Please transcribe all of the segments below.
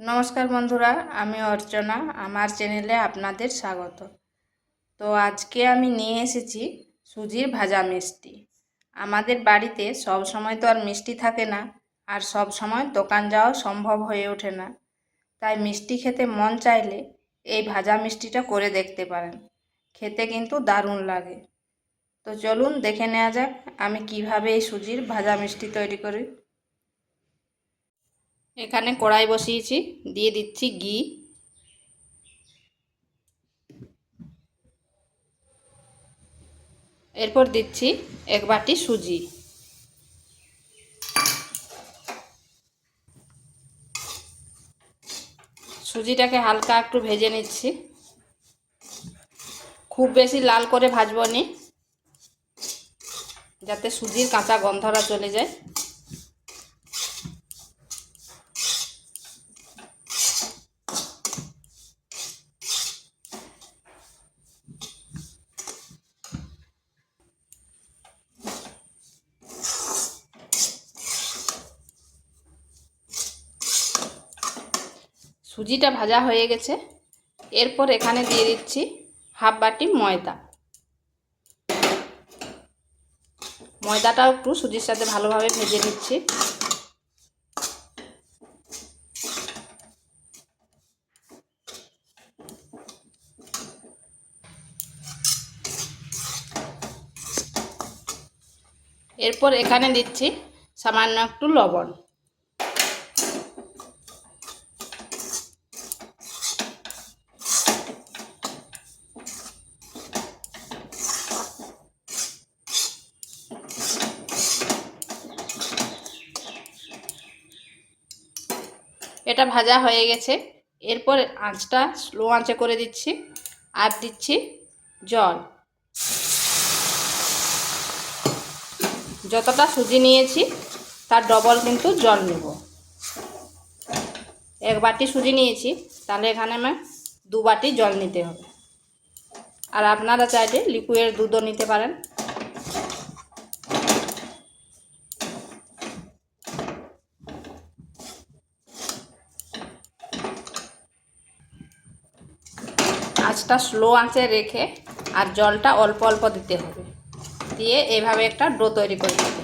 নমস্কার বন্ধুরা, আমি অর্চনা, আমার চ্যানেলে আপনাদের স্বাগত। তো আজকে আমি নিয়ে এসেছি সুজির ভাজা মিষ্টি। আমাদের বাড়িতে সব সময় তো আর মিষ্টি থাকে না, আর সব সময় দোকান যাওয়া সম্ভব হয়ে ওঠে না। তাই মিষ্টি খেতে মন চাইলে এই ভাজা মিষ্টিটা করে দেখতে পারেন। খেতে কিন্তু দারুণ লাগে। তো চলুন দেখে নেওয়া যাক আমি কীভাবে এই সুজির ভাজা মিষ্টি তৈরি করি। এখানে কড়াই বসিয়েছি, দিয়ে দিচ্ছি ঘি। এরপর দিচ্ছি এক বাটি সুজি। সুজিটাকে হালকা একটু ভেজে নিচ্ছি। খুব বেশি লাল করে ভাজবো নি, যাতে সুজির কাঁচা গন্ধটা চলে যায়। সুজিটা ভাজা হয়ে গেছে। এরপর এখানে দিয়ে দিচ্ছি হাফ বাটি ময়দা। ময়দাটাও একটু সুজির সাথে ভালোভাবে ভেজে নিচ্ছি। এরপর এখানে দিচ্ছি সামান্য একটু লবণ। এটা ভাজা হয়ে গেছে। এরপর আঁচটা স্লো আঁচে করে দিচ্ছি আর দিচ্ছি জল। যতটা সুজি নিয়েছি, তার ডবল কিন্তু জল নেব। এক বাটি সুজি নিয়েছি, তাহলে এখানে আমার দু বাটি জল নিতে হবে। আর আপনারা চাইলে লিকুইড দুধও নিতে পারেন। আঁচটা স্লো আঁচে রেখে আর জলটা অল্প অল্প দিতে হবে। দিয়ে এভাবে একটা ডো তৈরি করে হবে।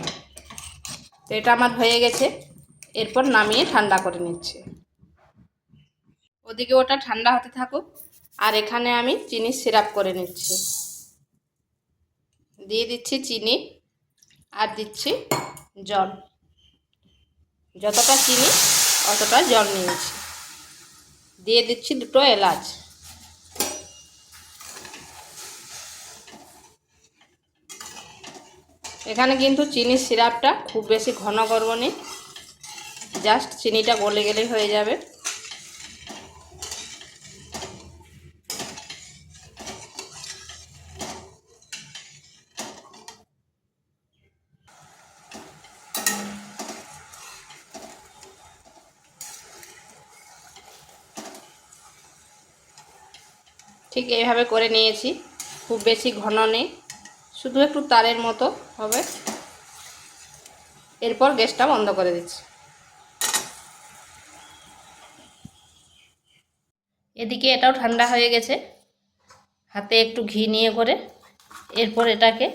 তো এটা আমার হয়ে গেছে। এরপর নামিয়ে ঠান্ডা করে নিচ্ছে। ওদিকে ওটা ঠান্ডা হতে থাকুক। আর এখানে আমি চিনি সিরাপ করে নিচ্ছি। দিয়ে দিচ্ছি চিনি আর দিচ্ছি জল। যতটা চিনি, অতটা জল নিয়েছি। দিয়ে দিচ্ছি দুটো এলাচ। এখানে কিন্তু চিনির সিরাপটা খুব বেশি ঘন করব নি। জাস্ট চিনিটা গলে গেলেই হয়ে যাবে। ঠিক এইভাবে করে নিয়েছি। খুব বেশি ঘন নেই। শুধু একটু তারের মতো হবে। এরপর গ্যাসটা বন্ধ করে দিচ্ছি। এদিকে এটাও ঠান্ডা হয়ে গেছে। হাতে একটু ঘি নিয়ে করে এরপর এটাকে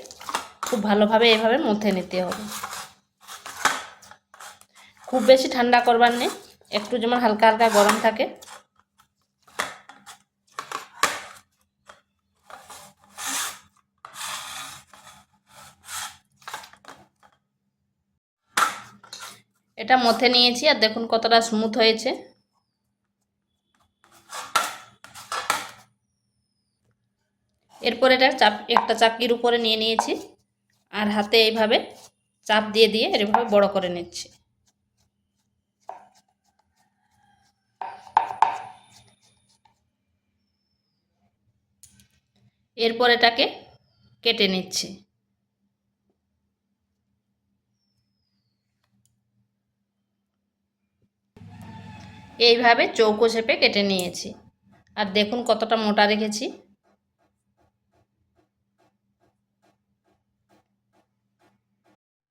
খুব ভালোভাবে এভাবে মুথে নিতে হবে। খুব বেশি ঠান্ডা করবার নেই, একটু যেমন হালকা হালকা গরম থাকে। এটা মথে নিয়েছি, আর দেখুন কতটা স্মুথ হয়েছে। এরপর এটা চাপ, একটা চাকির উপরে নিয়ে নিয়েছি, আর হাতে এইভাবে চাপ দিয়ে দিয়ে এভাবে বড় করে নিচ্ছি। এরপর এটাকে কেটে নিচ্ছি। এইভাবে চৌকো শেপে কেটে নিয়েছি। আর দেখুন কতটা মোটা রেখেছি।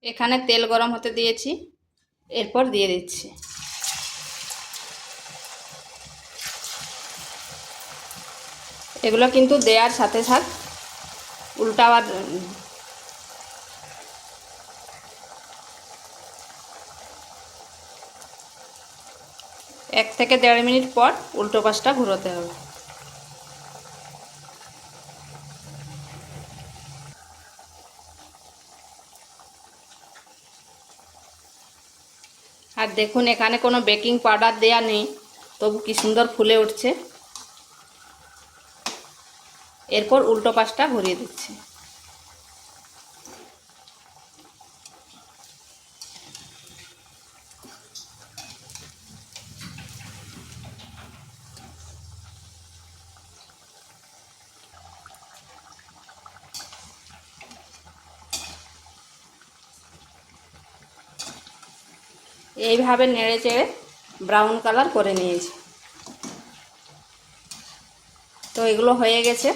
এখানে তেল গরম হতে দিয়েছি। এরপর দিয়ে দিচ্ছি। এগুলো কিন্তু দেওয়ার সাথে সাথ উল্টাবার এক থেকে দেড় মিনিট পর উল্টো পাশটা ঘুরোতে হবে। আর দেখুন, এখানে কোনো বেকিং পাউডার দেয়া নেই। তবু কি সুন্দর ফুলে উঠছে। এরপর উল্টো পাশটা ঘুরিয়ে দিচ্ছি। এইভাবে নেড়ে চেড়ে ব্রাউন কালার করে নিয়েছি। তো এগুলো হয়ে গেছে।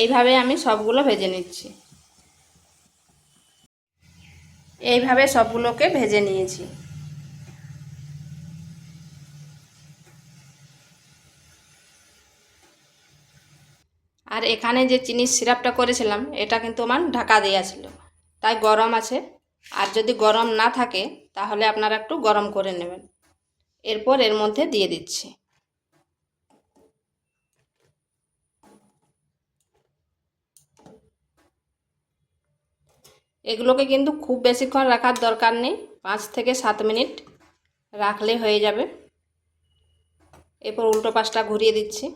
এইভাবে আমি সবগুলো ভেজে নিচ্ছি। এইভাবে সবগুলোকে ভেজে নিয়েছি। আর এখানে যে চিনির সিরাপটা করেছিলাম, এটা কিন্তু আমার ঢাকা দেওয়া ছিল। তাই গরম আছে। আর যদি গরম না থাকে, তাহলে আপনারা একটু গরম করে নেবেন। এরপর এর মধ্যে দিয়ে দিচ্ছি। এগুলোকে কিন্তু খুব বেশিক্ষণ রাখার দরকার নেই। পাঁচ থেকে সাত মিনিট রাখলে হয়ে যাবে। এরপর উল্টো পাশটা ঘুরিয়ে দিচ্ছি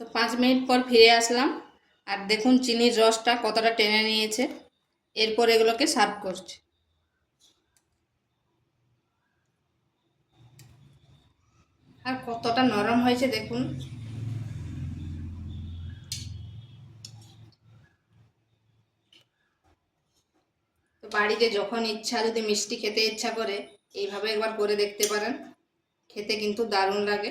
তো পাঁচ মিনিট পর ফিরে আসলাম। আর দেখুন চিনির রসটা কতটা টেনে নিয়েছে। এরপর এগুলোকে সার্ভ করছি। আর কতটা নরম হয়েছে দেখুন। তো বাড়িতে যখন ইচ্ছা, যদি মিষ্টি খেতে ইচ্ছা করে, এইভাবে একবার করে দেখতে পারেন। খেতে কিন্তু দারুণ লাগে।